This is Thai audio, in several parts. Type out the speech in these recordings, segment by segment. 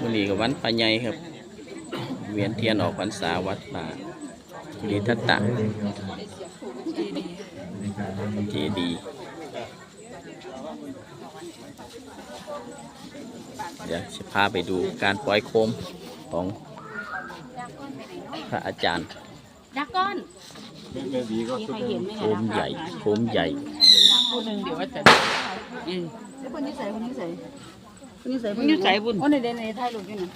วันนี้กับวันปะไยครับ เวียนเทียนออกพรรษาวัดป่าลิทัตตะเจดีย์เดี๋ยวจะพาไปดูการปล่อยโคมของพระอาจารย์ดักก้อนมีใครเห็นไหมโคมใหญ่โคมใหญ่ผู้หนึ่งเดี๋ยวว่าจะคนนี้ใส่คนนี้ใส่ คนนี้ใส่มันอยู่ใส่บุญโอ้ในเดนในไทยลูกอยู่นะ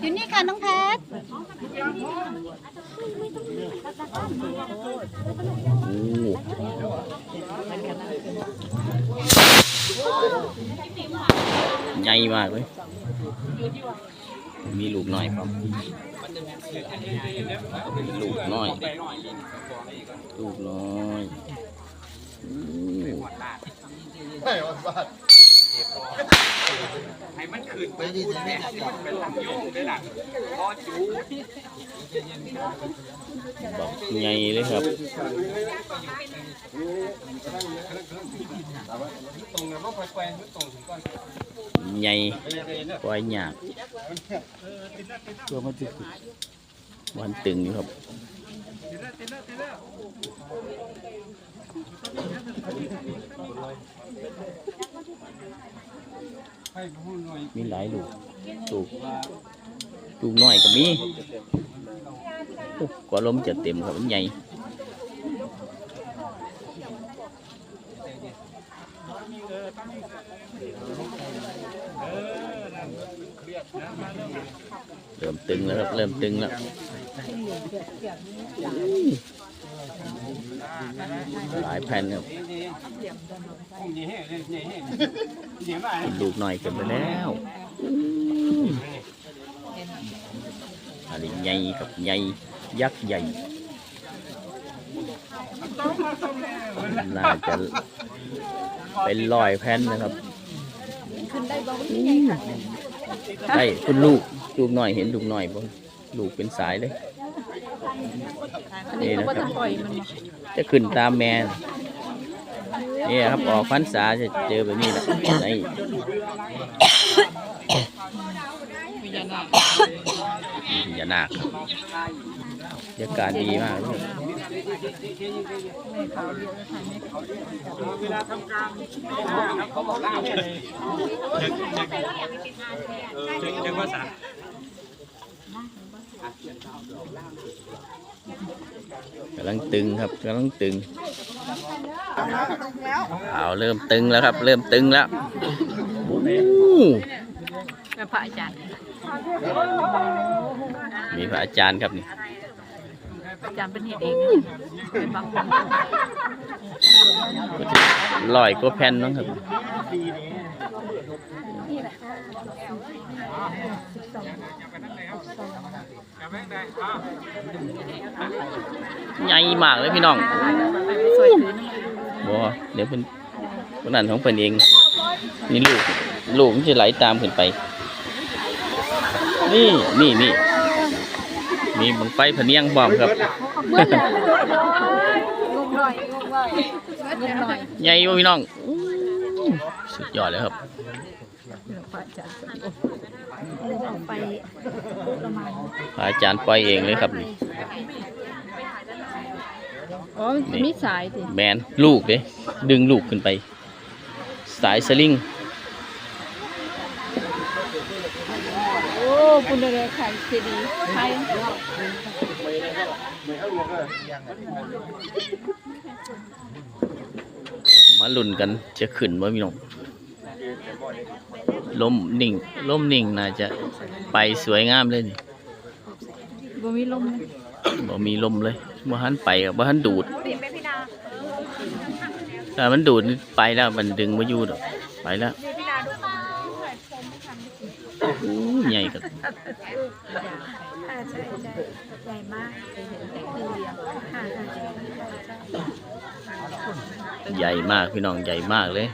อยู่นี่ค่ะน้องแพทโอ้ใหญ่มากเลย มีลูกน้อยครับลูกน้อย ลูกน้อยอู้บอก ให้มันขืนไปพูแม่มันเป็นลำโยงด้วยล่ะพ่อจูไงเลยครับใหญ่ลอยหยากตัวมันตึงวันตึงอยู่ครับ มีหลายลูกลูกลูกน้อยก็มีกว่าลมจะเต็มครับมันใหญ่เริ่มตึงแล้วครับเริ่มตึงแล้ว หลายแผ่นครับลูกหน่อยเกินไปแล้วอันนี้ใหญ่กับใหญ่ยักษ์ใหญ่น่าจะเป็นลอยแผ่นนะครับได้คุณลูกลูกหน่อยเห็นลูกหน่อยบ่ลูกเป็นสายเลย นี่นะครับจะขึ้นตามแม่น่ะนี่ครับออกพรรษาจะเจอแบบนี้แหละนี่พญานาคครับบรรยากาศดีมากเลย กำลังตึงครับกำลังตึงเอาเริ่มตึงแล้วครับ เริ่มตึงแล้วโอ้โหกับพระอาจารย์มีพระอาจารย์ครับนี่อาจารย์เป็นเหตุเองเป็นบางคนก็จะลอยก็แผ่นน้องครับ ใหญ่มากเลยพี่น้องสวยถือนะบ่เดี๋ยวเป็นคนนั้นของเพิ่นเอง นี่ลูก ลูกมันจะไหลตามขึ้นไป นี่นี่นี่มีบังไฟพะเนียงบอมครับงงหน่อยงงหน่อยงงหน่อยใหญ่บ่พี่น้องอู้สุดยอดเลยครับ พระอาจารย์ไปประมาณพระอาจารย์ปล่อยเองเลยครับนี่อ๋อมีสายสิแมนลูกเด้ดึงลูกขึ้นไป สายสลิงโอ้คุณอะไรใครเจดีใครมาลุ้นกันจะขึ้นบ่พี่น้อง ลมนิ่งลมนิ่งน่าจะไปสวยงามเลยนี่บ่มีลมบ่มีลมเลยบ่หันไปกับบ่หันดูดถ้ามันดูดนี่ไปแล้วมันดึงบ่อยู่ดอกไปแล้วอู้ใหญ่กับใช่ใช่ใหญ่มากเคยเห็นแต่คือเดียวค่ะใหญ่มากพี่น้องใหญ่มากเลย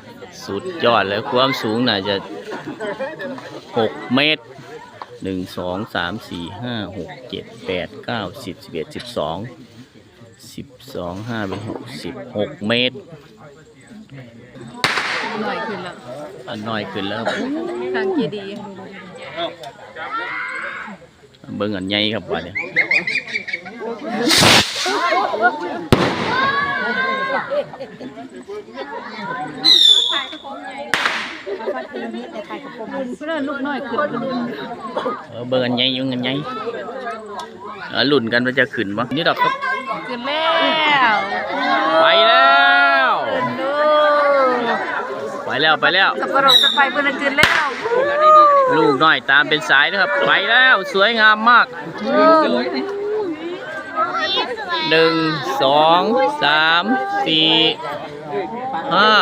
สุดยอดแล้วความสูงน่าจะ หกเมตรหนึ่งสองสามสี่ห้าหกเจ็ดแปดเก้าสิบสิบเอ็ดสิบสองสิบสองห้าเป็นหกสิบหกเมตรหน่อยขึ้นแล้วไปอันน้อยขึ้นแล้วทางเจดีย์เบิ่งอันใหญ่ครับว่าเนี่ย เพื่อนลูกน้อยขึ้นเออเบิ่งอันใหญ่อยุ่งอันใหญ่เออลุ้นกันว่าจะขึ้นบ่นี่ดอกครับขึ้นแล้วไปแล้วดูไปแล้วไปแล้วสับปะรดจะไปเพื่อนขึ้นแล้วลูกน้อยตามเป็นสายนะครับ ไปแล้วสวยงามมาก หนึ่งสองสามสี่ห้า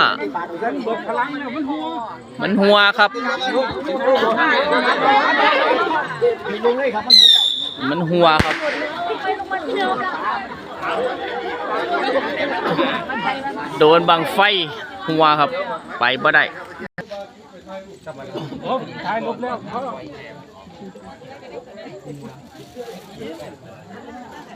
มันหัวครับ มันหัวครับโดนบังไฟหัวครับ ไปบ่ได้